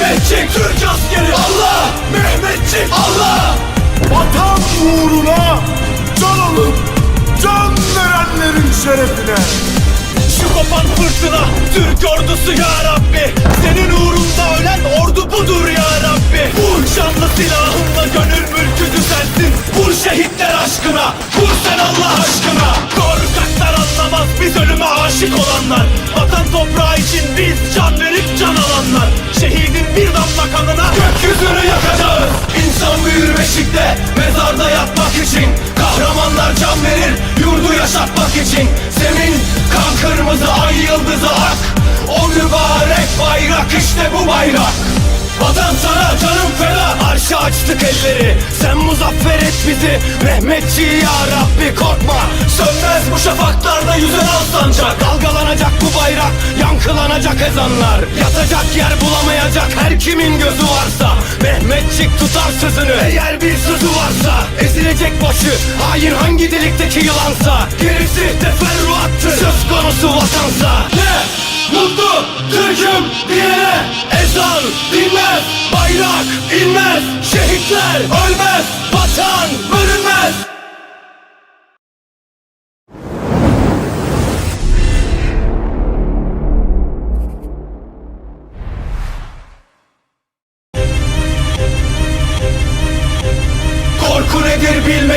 Mehmetçik Türk askeri Allah! Mehmetçik Allah! Vatan uğruna can alıp can verenlerin şerefine. Şu kopan fırtına Türk ordusu ya Rabbi. Senin uğrunda ölen ordu budur ya Rabbi. Vur şanlı silahınla gönül mülkü düzelsin Vur şehitler aşkına Vur sen Allah aşkına. Korkaklar anlamaz biz ölüme aşık olanlar. Vatan toprağı için biz can verip can alanlar Damla kanına Gökyüzünü yakacağız. İnsan büyür beşikte Mezarda yatmak için. Kahramanlar can verir Yurdu yaşatmak için. Zemin kan kırmızı ay yıldızı ak. O mübarek bayrak işte bu bayrak. Vatan sana canım feda. Arşa açtık elleri. Sen muzaffer et bizi. Mehmetçi ya Rabbi korkma. Sönmez bu şafaklarda yüzen al sancak Dalgalanacak bu bayrak Yankılanacak ezanlar. Yatacak kimin gözü varsa Mehmetçik tutar sözünü. Eğer bir sözü varsa Ezilecek başı. Hain hangi delikteki yılansa Gerisi teferruattır. Söz konusu vatansa. Ne? Mutlu Türk'üm diyene Ezan dinmez Bayrak inmez Şehitler ölmez Vatan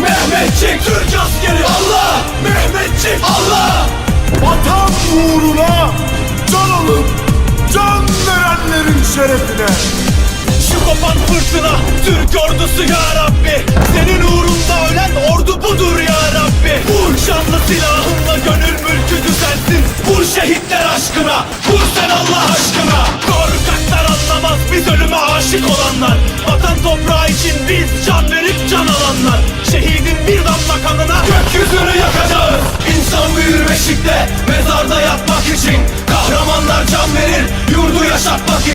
Mehmetçik Türk askeri. Allah! Mehmetçik. Allah! Vatan uğruna can alıp can verenlerin şerefine. Şu kopan fırtına Türk ordusu ya Rabbi. Senin uğrunda ölen ordu budur ya Rabbi. Vur şanlı silahınla gönül mülkü düzelsin. Vur şehitler aşkına Vur sen Allah aşkına. Korkaklar anlamaz biz ölüme aşık olanlar. Vatan toprağı için んだ